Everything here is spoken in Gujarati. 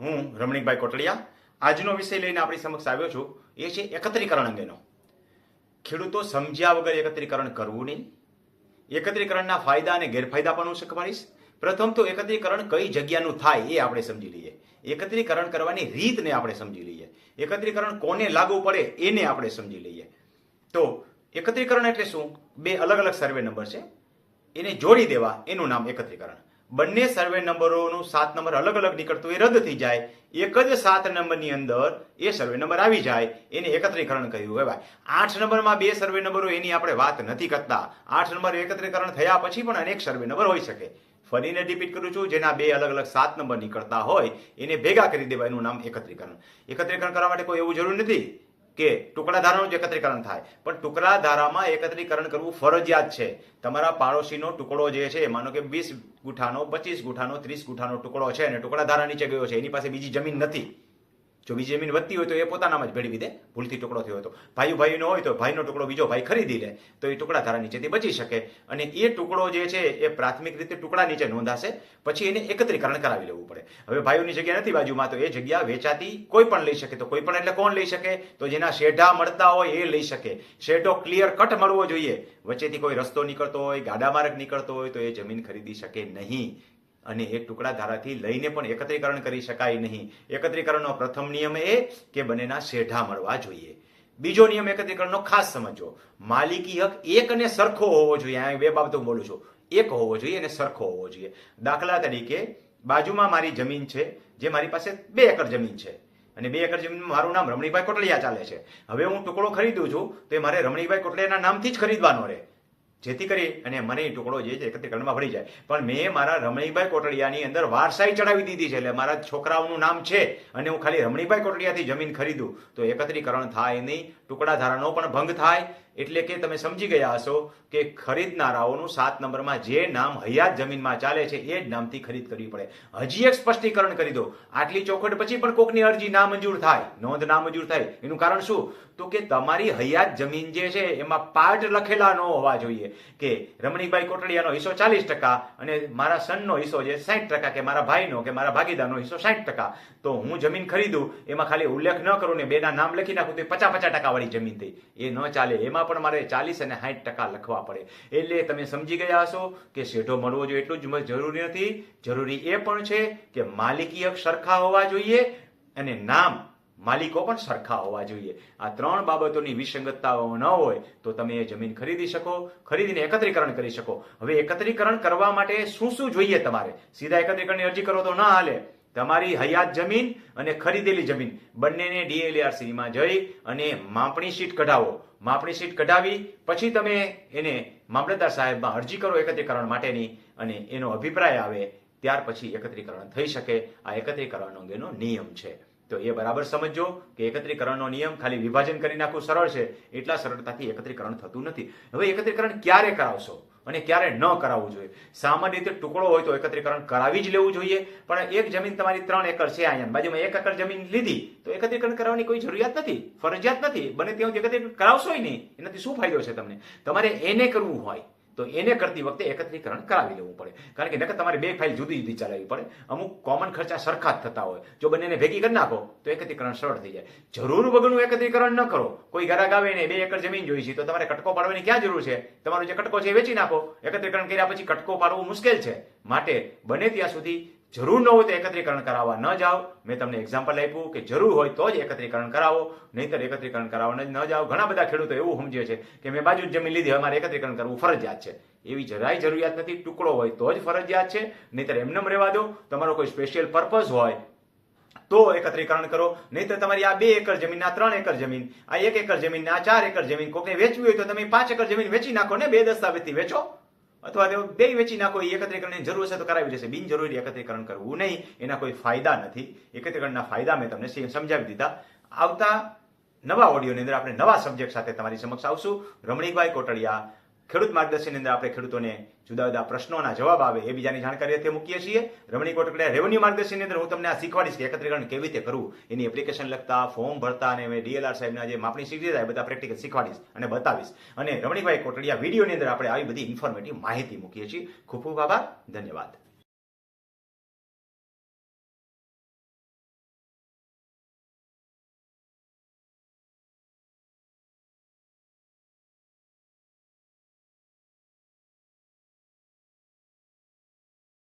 હું રમણીકભાઈ કોટડિયા. આજનો વિષય લઈને આપણી સમક્ષ આવ્યો છું. એ છે એકત્રીકરણ અંગેનો. ખેડૂતો સમજ્યા વગર એકત્રીકરણ કરવું નહીં. એકત્રીકરણના ફાયદા અને ગેરફાયદા પણ હું શીખવાડીશ. પ્રથમ તો એકત્રીકરણ કઈ જગ્યાનું થાય એ આપણે સમજી લઈએ. એકત્રીકરણ કરવાની રીતને આપણે સમજી લઈએ. એકત્રીકરણ કોને લાગુ પડે એને આપણે સમજી લઈએ. તો એકત્રીકરણ એટલે શું? બે અલગ અલગ સર્વે નંબર છે. એને જોડી દેવા. એનું નામ એકત્રીકરણ. બંને સર્વે નંબરોનું સાત નંબર અલગ અલગ નીકળતું એ રદ થઈ જાય. એક જ સાત નંબરની અંદર એ સર્વે નંબર આવી જાય. એને એકત્રીકરણ કહ્યું કહેવાય આઠ નંબરમાં બે સર્વે નંબરો એની આપણે વાત નથી કરતા. આઠ નંબર એકત્રીકરણ થયા પછી પણ અનેક સર્વે નંબર હોઈ શકે. ફરીને રિપીટ કરું છું, જેના બે અલગ અલગ સાત નંબર નીકળતા હોય, એને ભેગા કરી દેવા એનું નામ એકત્રીકરણ. એકત્રીકરણ કરવા માટે કોઈ એવું જરૂર નથી. કે ટુકડા ધારાનું જ એકત્રીકરણ થાય. પણ ટુકડા ધારામાં એકત્રીકરણ કરવું ફરજિયાત છે. તમારા પાડોશીનો ટુકડો જે છે, માનો કે વીસ ગુઠાનો, પચીસ ગુઠાનો, ત્રીસ ગુઠાનો ટુકડો છે અને ટુકડા ધારા નીચે ગયો છે, એની પાસે બીજી જમીન નથી. જો બીજી જમીન વધતી હોય તો એ પોતાનામાં જ ભેળવી દે. ભૂલથી ટુકડો થયો તો. ભાઈ ભાઈનો હોય તો ભાઈનો ટુકડો બીજો ભાઈ ખરીદી લે. તો એ ટુકડા ધારા નીચેથી બચી શકે. અને એ ટુકડો જે છે એ પ્રાથમિક રીતે ટુકડા નીચે નોંધાશે. પછી એને એકત્રીકરણ કરાવી લેવું પડે. હવે ભાઈઓની જગ્યા નથી બાજુમાં, તો એ જગ્યા વેચાતી કોઈ પણ લઈ શકે. તો કોઈ પણ એટલે કોણ લઈ શકે? તો જેના શેઢા મળતા હોય એ લઈ શકે. શેઢો ક્લિયર કટ મળવો જોઈએ. વચ્ચેથી કોઈ રસ્તો નીકળતો હોય, ગાડા માર્ગ નીકળતો હોય, તો એ જમીન ખરીદી શકે નહીં. અને એક ટુકડા ધારાથી લઈને પણ એકત્રીકરણ કરી શકાય નહીં. એકત્રીકરણનો પ્રથમ નિયમ એ કે બંનેના શેઢા મળવા જોઈએ. બીજો નિયમ એકત્રીકરણનો ખાસ સમજો. માલિકી હક એક અને સરખો હોવો જોઈએ. આ બે બાબતો બોલું છું. એક હોવો જોઈએ અને સરખો હોવો જોઈએ. દાખલા તરીકે બાજુમાં મારી જમીન છે, જે મારી પાસે બે એકર જમીન છે. અને બે એકર જમીનમાં મારું નામ રમણીભાઈ કોટલિયા ચાલે છે. હવે હું ટુકડો ખરીદું છું, તો એ મારે રમણીભાઈ કોટલિયાના નામથી જ ખરીદવાનો રહે. જેથી કરી અને મને ટુકડો જે છે એકત્રીકરણમાં ભળી જાય. પણ મેં મારા રમણીભાઈ કોટડિયાની અંદર વારસાઈ ચડાવી દીધી છે એટલે મારા છોકરાઓનું નામ છે અને હું ખાલી રમણીભાઈ કોટડિયાથી જમીન ખરીદું. તો એકત્રીકરણ થાય નહીં ટુકડા ધારાનો પણ ભંગ થાય એટલે કે તમે સમજી ગયા હશો કે ખરીદનારાઓનું સાત નંબરમાં જે નામ હયાત જમીનમાં ચાલે છે, એ જ નામથી ખરીદ કરવી પડે. હજી એક સ્પષ્ટીકરણ કરી દો. આટલી ચોખવટ પછી પણ કોકની અરજી નામંજૂર થાય, નોંધ નામંજૂર થાય. એનું કારણ શું? તો કે તમારી હયાત જમીન જે છે, એમાં પાર્ટ લખેલા ન હોવા જોઈએ. કે રમણીભાઈ કોટડિયાનો હિસ્સો ચાલીસ ટકા અને મારા સનનો હિસ્સો જે સાઠ ટકા કે મારા ભાઈનો કે મારા ભાગીદારનો હિસ્સો સાઠ ટકા. તો હું જમીન ખરીદું, એમાં ખાલી ઉલ્લેખ ન કરું ને બેના નામ લખી નાખું તો પચાસ પચાસ ટકા વાળી જમીન થઈ. એ ન ચાલે, એમાં પણ મારે ચાલીસ અને સાઠ ટકા લખવા પડે. એટલે તમે સમજી ગયા હશો કે શેઢો મળવો જોઈએ એટલું જ જરૂરી નથી. જરૂરી એ પણ છે કે માલિકી સરખા હોવા જોઈએ અને નામ માલિકો પણ સરખા હોવા જોઈએ. આ ત્રણ બાબતોની વિસંગતતાઓ ન હોય તો તમે એ જમીન ખરીદી શકો, ખરીદીને એકત્રીકરણ કરી શકો. હવે એકત્રીકરણ કરવા માટે શું શું જોઈએ તમારે? સીધા એકત્રીકરણની અરજી કરો તો ના હાલે. તમારી હયાત જમીન અને ખરીદેલી જમીન. બંનેને ડીએલઆરસીમાં જઈ અને માપણી શીટ કઢાવો. માપણી શીટ કઢાવી, પછી તમે એને મામલતદાર સાહેબમાં અરજી કરો એકત્રીકરણ માટેની અને એનો અભિપ્રાય આવે, ત્યાર પછી એકત્રીકરણ થઈ શકે. આ એકત્રીકરણ અંગેનો નિયમ છે. તો એ બરાબર સમજો કે એકત્રીકરણનો નિયમ ખાલી વિભાજન કરી નાખવું સરળ છે. એટલા સરળતાથી એકત્રીકરણ થતું નથી. હવે એકત્રીકરણ ક્યારે કરાવશો? અને ક્યારે ન કરાવવું જોઈએ. સામાન્ય રીતે ટુકડો હોય તો એકત્રીકરણ કરાવી જ લેવું જોઈએ, પણ એક જમીન તમારી ત્રણ એકર છે અહીંયા. બાજુમાં એક એકર જમીન લીધી, તો એકત્રીકરણ કરવાની કોઈ જરૂરિયાત નથી, ફરજિયાત નથી. બને ત્યાં એકત્રીકરણ કરાવશો નહીં. એનાથી શું ફાયદો છે તમને? તમારે એને કરવું હોય. તો એને કરતી વખતે એકત્રીકરણ કરાવી લેવું પડે. કારણ કે નકર તમારે બે ફાઇલ જુદી જુદી ચલાવવી પડે. અમુક કોમન ખર્ચા સરખા જ થતા હોય. જો બંનેને ભેગી કરી નાખો, તો એકત્રીકરણ સરળ થઈ જાય. જરૂર વગરનું એકત્રીકરણ ન કરો. કોઈ ગ્રાહક આવે ને બે એકર જમીન જોઈ છે, તો તમારે કટકો પાડવાની ક્યાં જરૂર છે? તમારો જે કટકો છે એ વેચી નાખો. એકત્રીકરણ કર્યા પછી કટકો પાડવું મુશ્કેલ છે. માટે બને ત્યાં સુધી જરૂર ન હોય તો એકત્રીકરણ કરાવવા ન જાઓ. મેં તમને એક્ઝામ્પલ આપ્યું કે જરૂર હોય તો જ એકત્રીકરણ કરાવો. નહીંતર એકત્રીકરણ કરાવવા ન જાઓ. ઘણા બધા ખેડૂતો એવું સમજે છે કે મેં બાજુ જમીન લીધી, હવે મારે એકત્રીકરણ કરવું ફરજિયાત છે. એવી જરાય જરૂરિયાત નથી. ટુકડો હોય તો જ ફરજિયાત છે. નહીંતર એમનેમ રહેવા દો. તમારો કોઈ સ્પેશિયલ પર્પઝ હોય તો એકત્રીકરણ કરો. નહીંતર તમારી આ બે એકર જમીન આ ત્રણ એકર જમીન, આ એક એકર જમીન આ ચાર એકર જમીન કોકને વેચવી હોય તો તમે પાંચ એકર જમીન વેચી નાખો ને બે દસ્તાવેજથી વેચો. અથવા તેઓ બે વેચી નાખો એકત્રીકરણની જરૂર છે તો કરાવી જશે બિનજરૂરી એકત્રીકરણ કરવું નહીં. એના કોઈ ફાયદા નથી. એકત્રીકરણના ફાયદા મેં તમને સમ- સમજાવી દીધા. આવતા નવા ઓડિયોની અંદર આપણે નવા સબ્જેક્ટ સાથે તમારી સમક્ષ આવશું. રમણીકભાઈ કોટડિયા ખેડૂત માર્ગદર્શનની અંદર આપણે ખેડૂતોને જુદા જુદા પ્રશ્નોના જવાબ આવે એ બીજાની જાણકારી અર્થે મૂકીએ છીએ. રમણી કોટડિયા રેવન્યુ માર્ગદર્શનની અંદર હું તમને આ શીખવાડીશ કે એકત્રીકરણ કેવી રીતે કરવું, એની એપ્લિકેશન લખતા ફોર્મ ભરતા અને મેં ડીએલઆર સાહેબના જે માપણી શીખી જાય બધા પ્રેક્ટિકલ શીખવાડીશ અને બતાવીશ. અને રમણીભાઈ કોટડિયા વિડીયોની અંદર આપણે આવી બધી ઇન્ફોર્મેટિવ માહિતી મૂકીએ છીએ. ખૂબ ખૂબ આભાર, ધન્યવાદ.